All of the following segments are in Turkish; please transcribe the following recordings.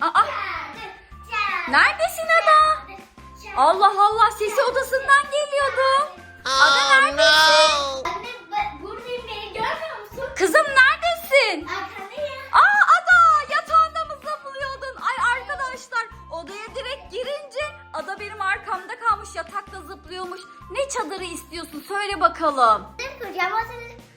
Aa, neredesin Ada? Allah Allah sesi odasından geliyordu. Ada neredesin? Anne ben buradayım beni görmüyor musun? Kızım neredesin? Arkandayım. Aa Ada yatağında mı zıplıyordun? Ay arkadaşlar odaya direkt girince Ada benim arkamda kalmış yatakta zıplıyormuş. Ne çadırı istiyorsun söyle bakalım. Senin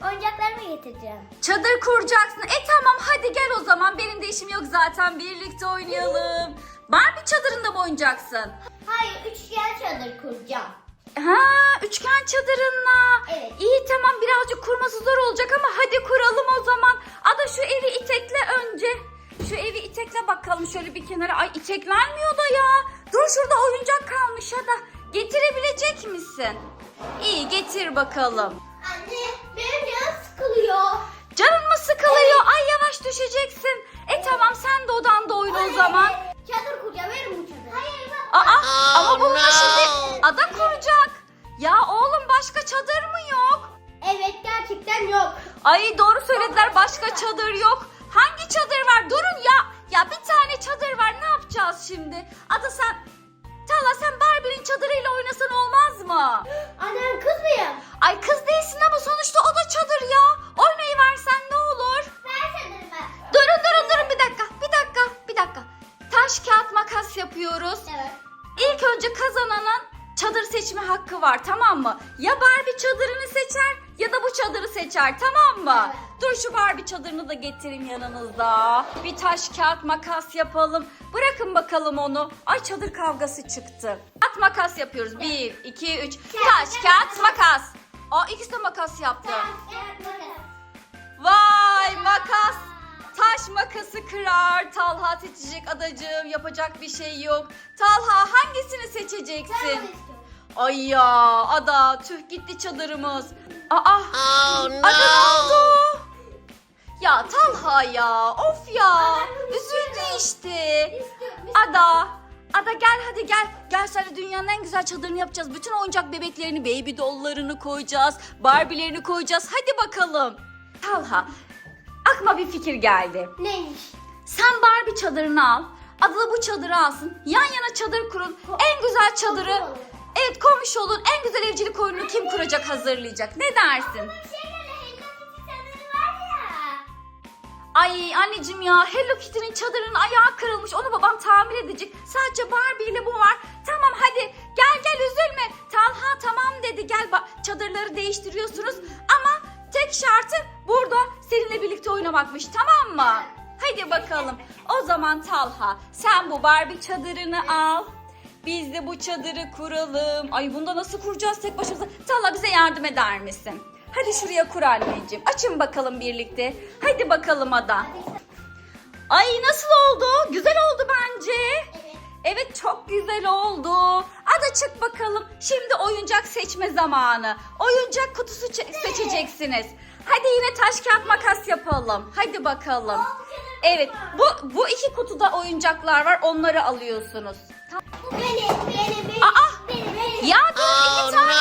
oyuncaklarımı getireceğim. Çadır kuracaksın. E tamam hadi gel o zaman. Benim de işim yok zaten. Birlikte oynayalım. Barbie çadırında mı oynayacaksın? Hayır üçgen çadır kuracağım. Ha, üçgen çadırınla. Evet. İyi tamam birazcık kurması zor olacak ama hadi kuralım o zaman. Ada şu evi itekle önce. Şu evi itekle bakalım şöyle bir kenara. Ay iteklenmiyor da ya. Dur şurada oyuncak kalmış Ada. Getirebilecek misin? İyi getir bakalım. Anne benim canım sıkılıyor. Canın mı sıkılıyor? Ay yavaş düşeceksin. E tamam sen de odanda oyna o zaman. Çadır kuracağım verin bu çadırı. Hayır bak. Aa ama bununla şimdi ada kuracak. Ya oğlum başka çadır mı yok? Evet gerçekten yok. Ay doğru söylediler başka çadır yok. Hangi çadır var? Durun ya. Ya bir tane çadır var. Ne yapacağız şimdi? Ada sen Tala sen Barbie'nin çadırıyla oynasan olmaz mı? Anne ben kız mıyım? Ay kız değilsin ama sonuçta o da çadır ya. Oynayıversen ne olur? Ver çadırımı. Durun durun durun bir dakika. Bir dakika. Bir dakika. Taş kağıt makas yapıyoruz. Evet. İlk önce kazananın çadır seçme hakkı var tamam mı? Ya Barbie çadırını seçer ya da bu çadırı seçer tamam mı? Evet. Dur şu Barbie çadırını da getireyim yanınızda. Bir taş kağıt makas yapalım. Bırakın bakalım onu. Ay çadır kavgası çıktı. At makas yapıyoruz. Bir, iki, üç. Taş kağıt makas. Aa ikisi de makas yaptı. Vay makas. Taş makası kırar. Talha seçecek adacığım. Yapacak bir şey yok. Talha hangisini seçeceksin? Ay ya ada tüh gitti çadırımız. Aa Oh ada ne no! oldu? Ya Talha ya of ya üzüldü işte. Ada Ada gel hadi gel. Gel de dünyanın en güzel çadırını yapacağız. Bütün oyuncak bebeklerini, baby dolllarını koyacağız. Barbie'lerini koyacağız. Hadi bakalım. Talha aklıma bir fikir geldi. Neymiş? Sen Barbie çadırını al. Da bu çadırı alsın. Yan yana çadır kurun. En güzel çadırı. Evet komşu olun. En güzel evcilik oyununu kim kuracak hazırlayacak. Ne dersin? Ay anneciğim ya Hello Kitty'nin çadırının ayağı kırılmış. Onu babam tamir edecek. Sadece Barbie ile bu var. Tamam hadi gel gel üzülme. Talha tamam dedi gel çadırları değiştiriyorsunuz. Ama tek şartı burada seninle birlikte oynamakmış tamam mı? Hadi bakalım. O zaman Talha sen bu Barbie çadırını al. Biz de bu çadırı kuralım. Ay bunda nasıl kuracağız tek başımıza? Talha bize yardım eder misin? Hadi şuraya kur anneciğim. Açın bakalım birlikte. Hadi bakalım Ada. Ay nasıl oldu? Güzel oldu bence. Evet. Evet çok güzel oldu. Ada çık bakalım. Şimdi oyuncak seçme zamanı. Oyuncak kutusu çe- seçeceksiniz. Hadi yine taş kağıt makas yapalım. Hadi bakalım. Evet bu bu iki kutuda oyuncaklar var. Onları alıyorsunuz. Bu benim, benim, benim. Aa! Benim, benim. Ya dur Oh iki tane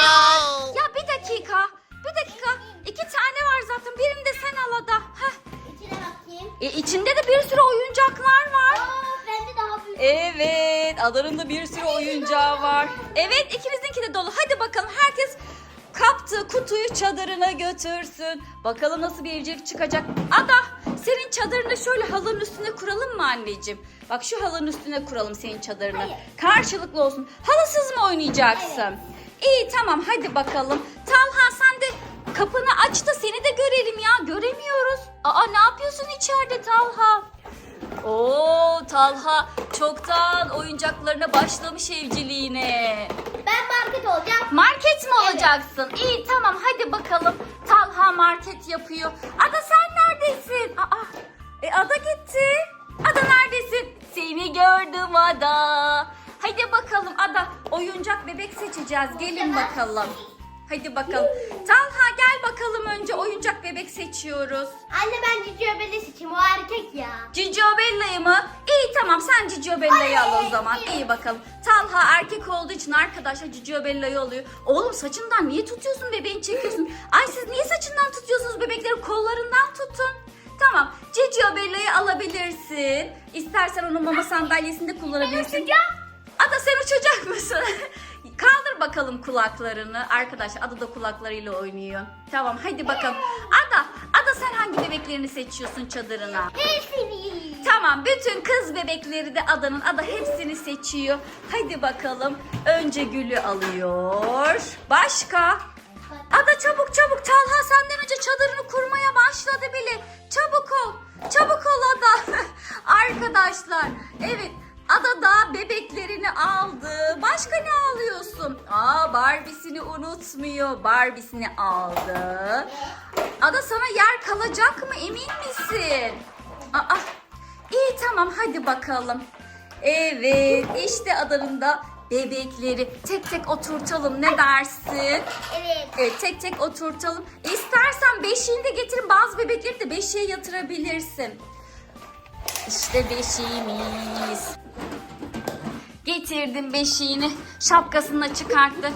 E, içinde de bir sürü oyuncaklar var. Aa, bende daha büyük. Evet, Adanın da bir sürü oyuncağı var. Evet, ikimizinki de dolu. Hadi bakalım herkes kaptığı kutuyu çadırına götürsün. Bakalım nasıl bir evcilik çıkacak. Ada, senin çadırını şöyle halının üstüne kuralım mı anneciğim? Bak şu halının üstüne kuralım senin çadırını. Hayır. Karşılıklı olsun. Halısız mı oynayacaksın? Evet. İyi tamam hadi bakalım. Talha sen de kapını aç da seni de görelim ya. Göremiyoruz. Aa ne yapıyorsun içeride Talha? Oo Talha çoktan oyuncaklarına başlamış evciliğine. Ben market olacağım. Market mi Evet. olacaksın? İyi tamam hadi bakalım. Talha market yapıyor. Ada sen neredesin? Aa, e Ada gitti. Ada neredesin? Seni gördüm Ada. Hadi bakalım Ada oyuncak bebek seçeceğiz. Gelin bakalım. Hadi bakalım. Bakalım önce oyuncak bebek seçiyoruz. Anne ben Cici Öbel'i seçeyim. O erkek ya. Cicio Bella'yı mı? İyi tamam sen Cicio Bella'yı al o zaman. İyi bakalım. Talha erkek olduğu için arkadaşlar Cicio Bella'yı alıyor. Oğlum saçından niye tutuyorsun bebeğin çekiyorsun? Ay siz niye saçından tutuyorsunuz bebekleri? Kollarından tutun. Tamam. Cicio Bella'yı alabilirsin. İstersen onun mama sandalyesinde kullanabilirsin. Ada sen uçacak mısın? Bakalım kulaklarını. Arkadaşlar Ada da kulaklarıyla oynuyor. Tamam hadi bakalım. Ada, Ada sen hangi bebeklerini seçiyorsun çadırına? Hepsini. Tamam bütün kız bebekleri de Ada'nın. Ada hepsini seçiyor. Hadi bakalım. Önce Gül'ü alıyor. Başka? Ada çabuk çabuk. Talha senden önce çadırını kurmaya başladı bile. Çabuk ol. Çabuk ol Ada. Arkadaşlar. Evet. Da bebeklerini aldı. Başka ne alıyorsun? Aa Barbie'sini unutmuyor. Barbie'sini aldı. Ada sana yer kalacak mı emin misin? Aa, iyi tamam hadi bakalım. Evet işte adanın da bebekleri tek tek oturtalım ne dersin? Evet. Evet tek tek oturtalım. İstersen beşiğini de getirin bazı bebekleri de beşiğe yatırabilirsin. İşte beşiğimiz. Getirdim beşiğini. Şapkasını da çıkarttı.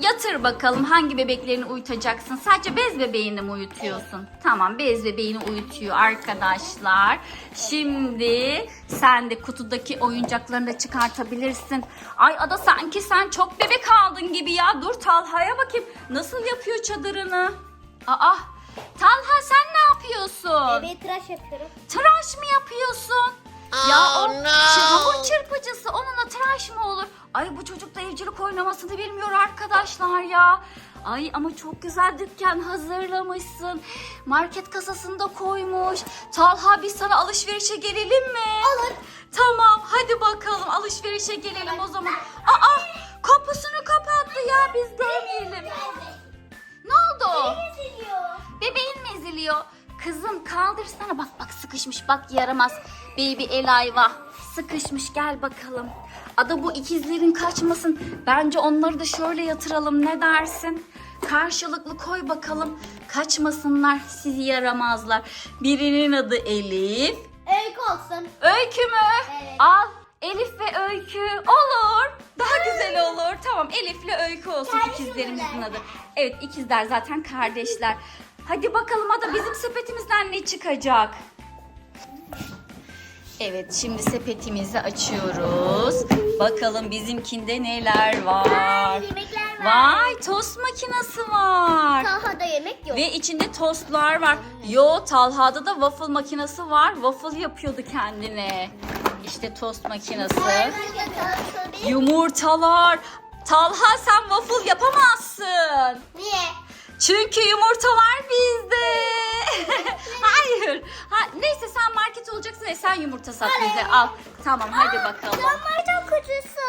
Yatır bakalım hangi bebeklerini uyutacaksın. Sadece bez bebeğini mi uyutuyorsun? Tamam bez bebeğini uyutuyor arkadaşlar. Şimdi sen de kutudaki oyuncaklarını da çıkartabilirsin. Ay Ada sanki sen çok bebek aldın gibi ya. Dur Talha'ya bakayım. Nasıl yapıyor çadırını? Aa Talha sen ne yapıyorsun? Bebeği tıraş yapıyorum. Tıraş mı yapıyorsun? Ya o çı- hamur çırpıcısı onunla tıraş mı olur? Ay bu çocuk da evcilik oynamasını bilmiyor arkadaşlar ya. Ay ama çok güzel dükkan hazırlamışsın. Market kasasında koymuş. Talha biz sana alışverişe gelelim mi? Olur. Tamam hadi bakalım alışverişe gelelim o zaman. Aa kapısını kapattı ya biz görmeyelim. Ne oldu? Bebeğin mi eziliyor? Kızım kaldırsana bak bak sıkışmış bak yaramaz. Baby el ayva. Sıkışmış gel bakalım. Ada bu ikizlerin kaçmasın. Bence onları da şöyle yatıralım ne dersin? Karşılıklı koy bakalım. Kaçmasınlar sizi yaramazlar. Birinin adı Elif. Öykü olsun. Öykü mü? Evet. Al. Elif ve Öykü. Olur. Daha güzel olur. Tamam Elif'le Öykü olsun Kardeş ikizlerimizin adı. Evet ikizler zaten kardeşler. Hadi bakalım Ada bizim sepetimizden ne çıkacak? Evet şimdi sepetimizi açıyoruz. Bakalım bizimkinde neler var. Yemekler var. Vay tost makinesi var. Sahada yemek yok. Ve içinde tostlar var. Yo Talha'da da waffle makinesi var. Waffle yapıyordu kendine. İşte tost makinesi. Yumurtalar. Talha sen waffle yapamazsın. Niye? Çünkü yumurtalar bizde. Market olacaksın ve sen yumurta sat bize. Al. Tamam hadi bakalım. Yumurta kutusu.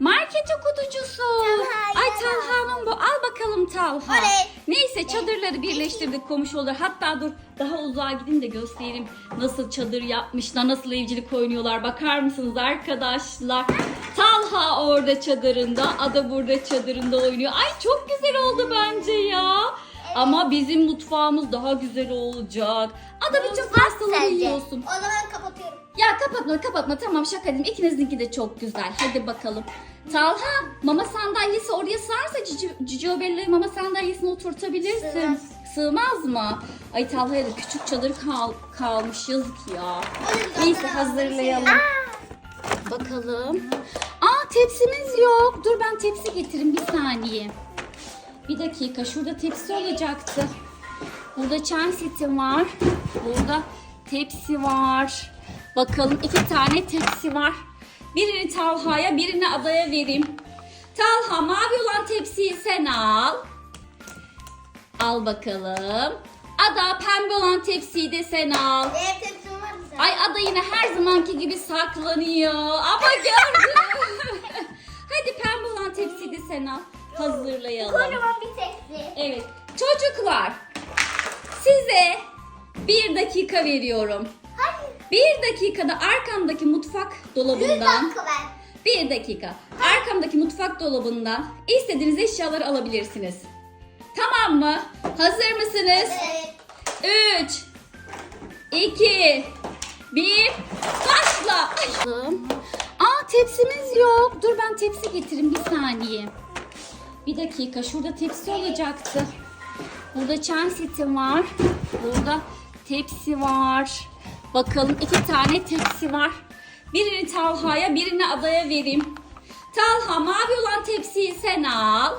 Market okutucusu. Talha, Ay. Talha'nın bu. Al bakalım Talha. Oley. Neyse çadırları birleştirdik komşular. Hatta dur daha uzağa gidin de göstereyim. Nasıl çadır yapmışlar, nasıl evcilik oynuyorlar. Bakar mısınız arkadaşlar? Talha orada çadırında, Ada burada çadırında oynuyor. Ay çok güzel oldu bence ya. Ama bizim mutfağımız daha güzel olacak. Ada bütün pastaları yiyorsun. O zaman kapatıyorum. Ya kapatma kapatma tamam şaka dedim. İkinizinki de çok güzel. Hadi bakalım. Talha mama sandalyesi oraya sığarsa Cici, Cicio Bella'yı mama sandalyesine oturtabilirsin. Sığmaz. Sığmaz mı? Ay Talha'ya da küçük çadır kal, kalmış yazık ya. Neyse hazırlayalım. Bakalım. Aa tepsimiz yok. Dur ben tepsi getireyim bir saniye. Bir dakika şurada tepsi olacaktı. Burada çay seti var. Burada tepsi var. Bakalım iki tane tepsi var. Birini Talha'ya birini Ada'ya vereyim. Talha mavi olan tepsiyi sen al. Al bakalım. Ada pembe olan tepsiyi de sen al. Ev tepsim var mı sen? Ay Ada yine her zamanki gibi saklanıyor. Ama gördüm. Hadi pembe olan tepsiyi de sen al. Hazırlayalım. Kocaman bir tepsi. Evet. Çocuklar. Size bir dakika veriyorum. Hayır. Bir dakikada arkamdaki mutfak Bir dolabından dakika ver. bir dakika. Arkamdaki mutfak dolabından istediğiniz eşyaları alabilirsiniz. Tamam mı? Hazır mısınız? Evet. 3 2 1 Başla. Aa tepsimiz yok. Dur ben tepsi getireyim bir saniye. Bir dakika şurada tepsi olacaktı. Burada çay seti var. Burada tepsi var. Bakalım iki tane tepsi var. Birini Talha'ya birini adaya vereyim. Talha mavi olan tepsiyi sen al.